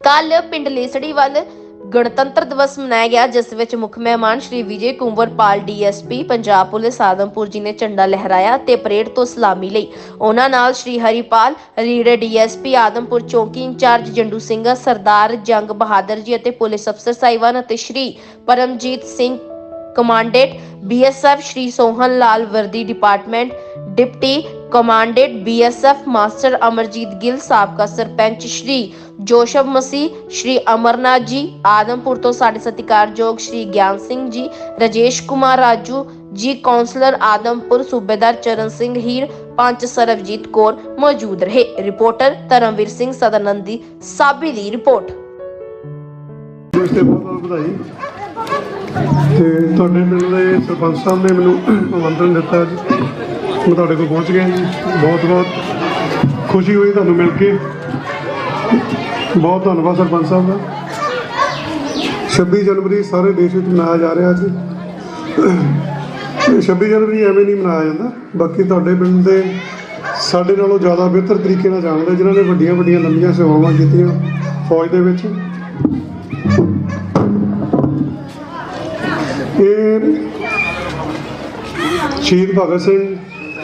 ਕੱਲ ਪਿੰਡ ਲੇਸੜੀ ਵੱਲ ਗਣਤੰਤਰ ਦਿਵਸ ਮਨਾਇਆ ਗਿਆ, ਜਿਸ ਵਿੱਚ ਮੁੱਖ ਮਹਿਮਾਨ ਸ਼੍ਰੀ ਵਿਜੇ ਕੁੰਵਰਪਾਲ, ਡੀਐਸਪੀ, ਪੰਜਾਬ ਪੁਲਿਸ, ਆਦਮਪੁਰ ਜੀ ਨੇ ਝੰਡਾ ਲਹਿਰਾਇਆ ਤੇ ਪਰੇਡ ਤੋਂ ਸਲਾਮੀ ਲਈ। ਉਹਨਾਂ ਨਾਲ ਸ਼੍ਰੀ ਹਰੀਪਾਲ, ਰੀੜੇ ਡੀਐਸਪੀ, ਆਦਮਪੁਰ ਚੌਕੀ ਇੰਚਾਰਜ ਜੰਡੂ ਸਿੰਘ, ਸਰਦਾਰ ਜੰਗ ਬਹਾਦਰ ਜੀ ਅਤੇ ਪੁਲਿਸ ਅਫਸਰ ਸਾਹਿਬਾਨ ਅਤੇ ਸ਼੍ਰੀ ਪਰਮਜੀਤ ਸਿੰਘ ਕਮਾਂਡੈਂਟ ਬੀਐਸਐਫ ਸ਼੍ਰੀ ਸੋਹਨ ਲਾਲ ਵਰਦੀ department deputy commandant BSF master Amarjit Gill ਸਾਬਕਾ ਸਰਪੰਚ ਸ਼੍ਰੀ ਜੋਸ਼ਬ ਮਸੀਹ, ਸ਼੍ਰੀ ਅਮਰਨਾਥ ਜੀ, ਆਦਮਪੁਰ ਤੋਂ ਸਾਡੇ ਸਤਿਕਾਰਯੋਗ ਸ਼੍ਰੀ ਗਿਆਨ ਸਿੰਘ ਜੀ, ਰਜੇਸ਼ ਕੁਮਾਰ ਰਾਜੂ ਜੀ ਕਾਉਂਸਲਰ ਆਦਮਪੁਰ, ਸੂਬੇਦਾਰ ਚਰਨ ਸਿੰਘ ਹੀਰ, ਪੰਚ ਸਰਬਜੀਤ ਕੌਰ ਮੌਜੂਦ ਰਹੇ। ਰਿਪੋਰਟਰ ਧਰਮਵੀਰ ਸਿੰਘ ਸਦਨੰਦੀ, ਸਾਬੀ ਦੀ ਰਿਪੋਰਟ। ਇਸ ਤੇ ਬਹੁਤ ਬਹੁਤ ਵਧਾਈ। ਤੇ ਤੁਹਾਡੇ ਪਿੰਡ ਦੇ ਸਰਪੰਚ ਸਾਹਿਬ ਨੇ ਮੈਨੂੰ ਆਮੰਤਰਣ ਦਿੱਤਾ ਅੱਜ ਮੈਂ ਤੁਹਾਡੇ ਕੋਲ ਪਹੁੰਚ ਗਿਆ ਜੀ। ਬਹੁਤ ਬਹੁਤ ਖੁਸ਼ੀ ਹੋਈ ਤੁਹਾਨੂੰ ਮਿਲ ਕੇ। ਬਹੁਤ ਧੰਨਵਾਦ ਸਰਪੰਚ ਸਾਹਿਬ ਦਾ। 26 ਜਨਵਰੀ ਸਾਰੇ ਦੇਸ਼ ਵਿੱਚ ਮਨਾਇਆ ਜਾ ਰਿਹਾ ਜੀ। 26 ਜਨਵਰੀ ਐਵੇਂ ਨਹੀਂ ਮਨਾਇਆ ਜਾਂਦਾ। ਬਾਕੀ ਤੁਹਾਡੇ ਪਿੰਡ ਦੇ ਸਾਡੇ ਨਾਲੋਂ ਜ਼ਿਆਦਾ ਬਿਹਤਰ ਤਰੀਕੇ ਨਾਲ ਜਾਣਦੇ ਜਿਨ੍ਹਾਂ ਨੇ ਵੱਡੀਆਂ ਵੱਡੀਆਂ ਲੰਬੀਆਂ ਸੇਵਾਵਾਂ ਕੀਤੀਆਂ ਫੌਜ ਦੇ ਵਿੱਚ। ਇਹ ਸ਼ਹੀਦ ਭਗਤ ਸਿੰਘ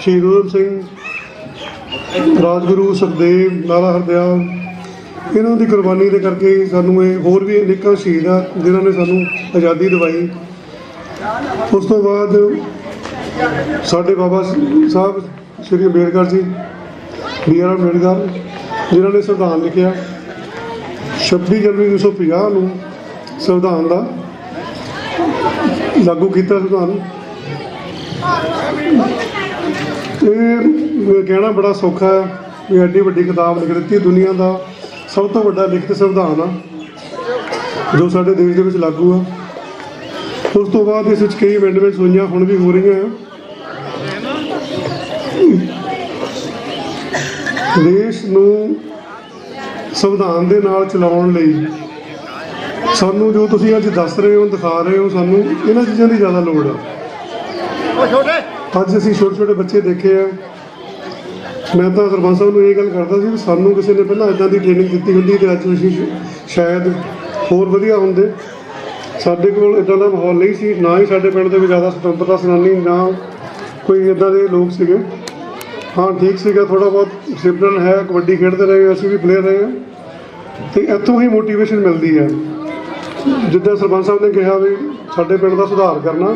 ਸ਼ਹੀਦ ਊਧਮ ਸਿੰਘ, ਰਾਜਗੁਰੂ ਸੁਖਦੇਵ, ਲਾਲਾ ਹਰਦਿਆਲ, ਇਹਨਾਂ ਦੀ ਕੁਰਬਾਨੀ ਦੇ ਕਰਕੇ ਸਾਨੂੰ ਇਹ ਹੋਰ ਵੀ ਅਨੇਕਾਂ ਸ਼ਹੀਦ ਆ, ਜਿਨ੍ਹਾਂ ਨੇ ਸਾਨੂੰ ਆਜ਼ਾਦੀ ਦਿਵਾਈ। ਉਸ ਤੋਂ ਬਾਅਦ ਸਾਡੇ ਬਾਬਾ ਸਾਹਿਬ ਸ਼੍ਰੀ ਅੰਬੇਡਕਰ ਜੀ, ਬੀ ਆਰ ਅੰਬੇਡਕਰ, ਜਿਨ੍ਹਾਂ ਨੇ ਸੰਵਿਧਾਨ ਲਿਖਿਆ 26 ਜਨਵਰੀ 1950 ਨੂੰ ਸੰਵਿਧਾਨ ਦਾ ਲਾਗੂ ਕੀਤਾ ਸੰਵਿਧਾਨ। ਇਹ ਕਹਿਣਾ ਬੜਾ ਸੌਖਾ ਹੈ ਵੀ ਐਡੀ ਵੱਡੀ ਕਿਤਾਬ ਲਿਖ ਦਿੱਤੀ ਦੁਨੀਆ ਦਾ ਸਭ ਤੋਂ ਵੱਡਾ ਲਿਖਤ ਸੰਵਿਧਾਨ ਆ, ਜੋ ਸਾਡੇ ਦੇਸ਼ ਦੇ ਵਿੱਚ ਲਾਗੂ ਆ। ਉਸ ਤੋਂ ਬਾਅਦ ਇਸ ਵਿੱਚ ਕਈ ਅਮੈਂਡਮੈਂਟਸ ਹੋਈਆਂ, ਹੁਣ ਵੀ ਹੋ ਰਹੀਆਂ ਆ। ਦੇਸ਼ ਨੂੰ ਸੰਵਿਧਾਨ ਦੇ ਨਾਲ ਚਲਾਉਣ ਲਈ ਸਾਨੂੰ ਜੋ ਤੁਸੀਂ ਅੱਜ ਦੱਸ ਰਹੇ ਹੋ, ਦਿਖਾ ਰਹੇ ਹੋ, ਸਾਨੂੰ ਇਹਨਾਂ ਚੀਜ਼ਾਂ ਦੀ ਜ਼ਿਆਦਾ ਲੋੜ ਆ। ਅੱਜ ਅਸੀਂ ਛੋਟੇ ਛੋਟੇ ਬੱਚੇ ਦੇਖੇ ਆ। ਮੈਂ ਤਾਂ ਸਰਪੰਚ ਸਾਹਿਬ ਨੂੰ ਇਹ ਗੱਲ ਕਰਦਾ ਸੀ ਵੀ ਸਾਨੂੰ ਕਿਸੇ ਨੇ ਪਹਿਲਾਂ ਇਦਾਂ ਦੀ ਟ੍ਰੇਨਿੰਗ ਦਿੱਤੀ ਹੁੰਦੀ ਤੇ ਅੱਜ ਅਸੀਂ ਸ਼ਾਇਦ ਹੋਰ ਵਧੀਆ ਹੁੰਦੇ। ਸਾਡੇ ਕੋਲ ਇਦਾਂ ਦਾ ਮਾਹੌਲ ਨਹੀਂ ਸੀ, ਨਾ ਹੀ ਸਾਡੇ ਪਿੰਡ ਦੇ ਵਿੱਚ ਜ਼ਿਆਦਾ ਸੁਤੰਤਰਤਾ ਸੈਨਾਨੀ, ਨਾ ਕੋਈ ਇਦਾਂ ਦੇ ਲੋਕ ਸੀਗੇ। ਹਾਂ, ਠੀਕ ਸੀਗਾ ਥੋੜਾ ਬਹੁਤ ਡਿਸਿਪਲਿਨ ਹੈ, ਕਬੱਡੀ ਖੇਡਦੇ ਰਹੇ, ਅਸੀਂ ਵੀ ਪਲੇਅਰ ਰਹੇ ਹਾਂ। ਤੇ ਇੱਥੋਂ ਹੀ ਮੋਟੀਵੇਸ਼ਨ ਮਿਲਦੀ ਹੈ। ਜਿੱਦਾਂ ਸਰਪੰਚ ਸਾਹਿਬ ਨੇ ਕਿਹਾ ਵੀ ਸਾਡੇ ਪਿੰਡ ਦਾ ਸੁਧਾਰ ਕਰਨਾ।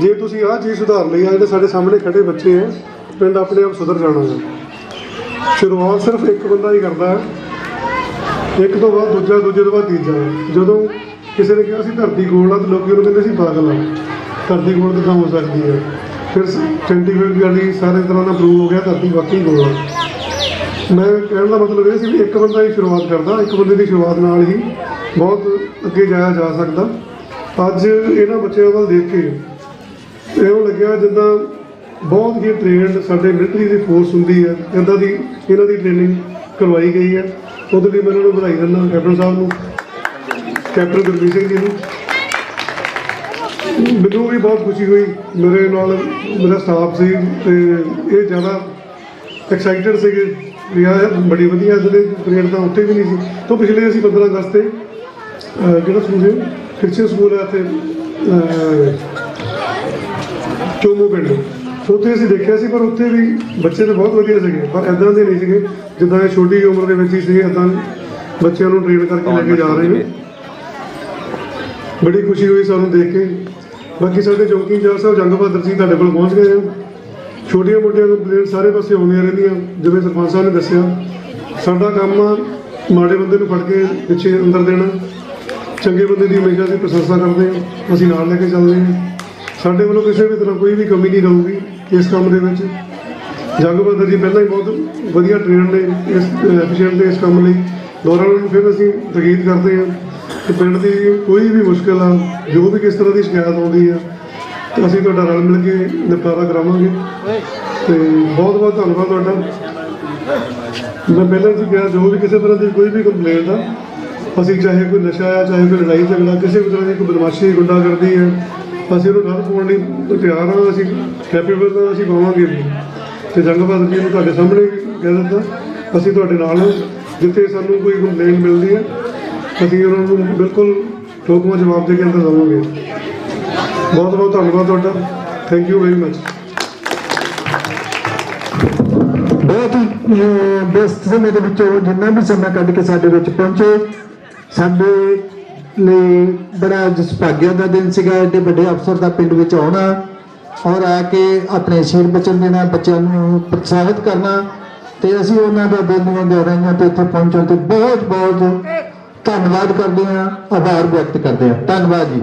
ਜੇ ਤੁਸੀਂ ਆਹ ਚੀਜ਼ ਸੁਧਾਰ ਲਈ ਆ ਜਿਹੜੇ ਸਾਡੇ ਸਾਹਮਣੇ ਖੜੇ ਬੱਚੇ ਆ, ਪਿੰਡ ਆਪਣੇ ਆਪ ਸੁਧਰ ਜਾਣਾ ਹੈ ਸ਼ੁਰੂਆਤ ਸਿਰਫ ਇੱਕ ਬੰਦਾ ਹੀ ਕਰਦਾ ਹੈ ਇੱਕ ਤੋਂ ਬਾਅਦ ਦੂਜਾ, ਦੂਜੇ ਤੋਂ ਬਾਅਦ ਤੀਜਾ। ਜਦੋਂ ਕਿਸੇ ਨੇ ਕਿਹਾ ਸੀ ਧਰਤੀ ਗੋਲ ਆ ਤੇ ਲੋਕੀ ਉਹਨੂੰ ਕਹਿੰਦੇ ਸੀ ਪਾਗਲ ਆ। ਧਰਤੀ ਗੋਲ ਕਿੱਦਾਂ ਹੋ ਸਕਦੀ ਹੈ ਫਿਰ ਸਾਇੰਟੀਫਿਕ ਵਾਲੀ ਸਾਰੇ ਤਰ੍ਹਾਂ ਦਾ ਪ੍ਰੂਵ ਹੋ ਗਿਆ, ਧਰਤੀ ਵਾਕਈ ਗੋਲ ਆ ਮੈਂ ਕਹਿਣ ਦਾ ਮਤਲਬ ਇਹ ਸੀ ਵੀ ਇੱਕ ਬੰਦਾ ਹੀ ਸ਼ੁਰੂਆਤ ਕਰਦਾ, ਇੱਕ ਬੰਦੇ ਦੀ ਸ਼ੁਰੂਆਤ ਨਾਲ ਹੀ ਬਹੁਤ ਅੱਗੇ ਜਾਇਆ ਜਾ ਸਕਦਾ। ਅੱਜ ਇਹਨਾਂ ਬੱਚਿਆਂ ਵੱਲ ਦੇਖ ਕੇ ਇਹੋ ਲੱਗਿਆ ਜਿੱਦਾਂ ਬਹੁਤ ਹੀ ਟ੍ਰੇਨਡ ਸਾਡੇ ਮਿਲਟਰੀ ਦੀ ਫੋਰਸ ਹੁੰਦੀ ਹੈ ਇਦਾਂ ਦੀ ਇਹਨਾਂ ਦੀ ਟ੍ਰੇਨਿੰਗ ਕਰਵਾਈ ਗਈ ਹੈ। ਉਹਦੇ ਲਈ ਮੈਂ ਉਹਨਾਂ ਨੂੰ ਵਧਾਈ ਦਿੰਦਾ ਕੈਪਟਨ ਸਾਹਿਬ ਨੂੰ ਕੈਪਟਨ ਗੁਰਮੀਤ ਸਿੰਘ ਜੀ ਨੂੰ। ਮੈਨੂੰ ਵੀ ਬਹੁਤ ਖੁਸ਼ੀ ਹੋਈ, ਮੇਰੇ ਨਾਲ ਮੇਰਾ ਸਟਾਫ ਸੀ ਤੇ ਇਹ ਜ਼ਿਆਦਾ ਐਕਸਾਈਟਡ ਸੀਗੇ ਵੀ ਆ ਬੜੀ ਵਧੀਆ ਜਿਹੜੇ ਪਰੇਡ ਤਾਂ ਉੱਥੇ ਵੀ ਨਹੀਂ ਸੀ। ਤੋਂ ਪਿਛਲੇ ਅਸੀਂ 15 ਅਗਸਤ ਤੇ ਜਿਹੜਾ ਕਿਹੜਾ ਸਕੂਲ ਹੈ ਕ੍ਰਿਸਚੀਅਨ ਸਕੂਲ ਹੈ ਇੱਥੇ ਚੋਮੂ ਪਿੰਡ? ਉੱਥੇ ਅਸੀਂ ਦੇਖਿਆ ਸੀ, ਪਰ ਉੱਥੇ ਵੀ ਬੱਚੇ ਤਾਂ ਬਹੁਤ ਵਧੀਆ ਸੀਗੇ, ਪਰ ਐਦਾਂ ਦੇ ਨਹੀਂ ਸੀਗੇ, ਜਿੱਦਾਂ ਇਹ ਛੋਟੀ ਉਮਰ ਦੇ ਵਿੱਚ ਹੀ ਸੀਗੇ ਐਦਾਂ ਬੱਚਿਆਂ ਨੂੰ ਟ੍ਰੇਨ ਕਰਕੇ ਲੈ ਕੇ ਜਾ ਰਹੇ ਨੇ। ਬੜੀ ਖੁਸ਼ੀ ਹੋਈ ਸਾਨੂੰ ਦੇਖ ਕੇ। ਬਾਕੀ ਸਾਡੇ ਚੌਕੀ ਇੰਚਾਰਜ ਸਾਹਿਬ ਜੰਗ ਬਹਾਦਰ ਜੀ ਤੁਹਾਡੇ ਕੋਲ ਪਹੁੰਚ ਗਏ ਆ। ਛੋਟੀਆਂ ਮੋਟੀਆਂ ਕੰਪਲੇਂਟ ਸਾਰੇ ਪਾਸੇ ਆਉਂਦੀਆਂ ਰਹਿੰਦੀਆਂ, ਜਿਵੇਂ ਸਰਪੰਚ ਸਾਹਿਬ ਨੇ ਦੱਸਿਆ। ਸਾਡਾ ਕੰਮ ਆ ਮਾੜੇ ਬੰਦੇ ਨੂੰ ਫੜ ਕੇ ਪਿੱਛੇ ਅੰਦਰ ਦੇਣਾ। ਚੰਗੇ ਬੰਦੇ ਦੀ ਹਮੇਸ਼ਾ ਅਸੀਂ ਪ੍ਰਸ਼ੰਸਾ ਕਰਦੇ ਹਾਂ ਅਸੀਂ ਨਾਲ ਲੈ ਕੇ ਚੱਲਦੇ ਹਾਂ ਸਾਡੇ ਵੱਲੋਂ ਕਿਸੇ ਵੀ ਤਰ੍ਹਾਂ ਕੋਈ ਵੀ ਕਮੀ ਨਹੀਂ ਰਹੂਗੀ ਇਸ ਕੰਮ ਦੇ ਵਿੱਚ। ਜੱਗ ਬਹਾਦਰ ਜੀ ਪਹਿਲਾਂ ਹੀ ਬਹੁਤ ਵਧੀਆ ਟ੍ਰੇਨਡ ਨੇ ਇਸ ਐਫੀਸ਼ੀਐਂਟ ਦੇ ਇਸ ਕੰਮ ਲਈ। ਦੁਬਾਰਾ ਨੂੰ ਫਿਰ ਅਸੀਂ ਤਕੀਦ ਕਰਦੇ ਹਾਂ ਕਿ ਪਿੰਡ ਦੀ ਕੋਈ ਵੀ ਮੁਸ਼ਕਲ ਆ, ਜੋ ਵੀ ਕਿਸ ਤਰ੍ਹਾਂ ਦੀ ਸ਼ਿਕਾਇਤ ਆਉਂਦੀ ਆ, ਤੇ ਅਸੀਂ ਤੁਹਾਡਾ ਰਲ ਮਿਲ ਕੇ ਨਿਪਟਾਰਾ ਕਰਾਵਾਂਗੇ। ਤੇ ਬਹੁਤ ਬਹੁਤ ਧੰਨਵਾਦ ਤੁਹਾਡਾ। ਮੈਂ ਪਹਿਲਾਂ ਵੀ ਕਿਹਾ, ਜੋ ਵੀ ਕਿਸੇ ਤਰ੍ਹਾਂ ਦੀ ਕੋਈ ਵੀ ਕੰਪਲੇਂਟ ਆ, ਅਸੀਂ ਚਾਹੇ ਕੋਈ ਨਸ਼ਾ ਆ, ਚਾਹੇ ਕੋਈ ਲੜਾਈ ਝਗੜਾ, ਕਿਸੇ ਵੀ ਤਰ੍ਹਾਂ ਦੀ ਕੋਈ ਬਦਮਾਸ਼ੀ, ਗੁੰਡਾਗਰਦੀ ਹੈ ਅਸੀਂ ਉਹਨੂੰ ਠੱਲ ਪਾਉਣ ਲਈ ਤਿਆਰ ਹਾਂ ਅਸੀਂ ਕੈਪੇਬਲ ਤਾਂ ਅਸੀਂ ਪਾਵਾਂਗੇ ਵੀ ਤੇ ਜੰਗ ਬਹਾਦਰ ਜੀ ਨੂੰ ਤੁਹਾਡੇ ਸਾਹਮਣੇ ਕਹਿ ਦਿੱਤਾ ਅਸੀਂ ਤੁਹਾਡੇ ਨਾਲ ਹਾਂ। ਜਿੱਥੇ ਸਾਨੂੰ ਕੋਈ ਕੰਪਲੇਂਟ ਮਿਲਦੀ ਹੈ ਅਸੀਂ ਉਹਨਾਂ ਨੂੰ ਬਿਲਕੁਲ ਠੋਕਵਾ ਜਵਾਬ ਦੇ ਕੇ ਅੰਦਰ ਜਾਵਾਂਗੇ ਬਹੁਤ ਬਹੁਤ ਧੰਨਵਾਦ ਤੁਹਾਡਾ। ਥੈਂਕ ਯੂ ਵੈਰੀ ਮਚ ਬਹੁਤ ਹੀ ਅਹ, ਸਮੇਂ ਦੇ ਵਿੱਚੋਂ ਜਿੰਨਾ ਵੀ ਸਮਾਂ ਕੱਢ ਕੇ ਸਾਡੇ ਵਿੱਚ ਪਹੁੰਚੇ ਸਾਡੇ ਲਈ ਬੜਾ ਜਸਭਾਗਿਆ ਦਾ ਦਿਨ ਸੀਗਾ ਐਡੇ ਵੱਡੇ ਅਫਸਰ ਦਾ ਪਿੰਡ ਵਿੱਚ ਆਉਣਾ ਔਰ ਆ ਕੇ ਆਪਣੇ ਸ਼ੇਰ ਬਚਨ ਦੇਣਾ, ਬੱਚਿਆਂ ਨੂੰ ਪ੍ਰੋਤਸਾਹਿਤ ਕਰਨਾ ਤੇ ਅਸੀਂ ਉਹਨਾਂ ਦਾ ਦਿਲ ਦੀਆਂ ਗਹਿਰਾਈਆਂ ਤੇ ਇੱਥੇ ਪਹੁੰਚਣ ਤੇ ਬਹੁਤ ਬਹੁਤ ਧੰਨਵਾਦ ਕਰਦੇ ਹਾਂ, ਆਭਾਰ ਵਿਅਕਤ ਕਰਦੇ ਹਾਂ। ਧੰਨਵਾਦ ਜੀ।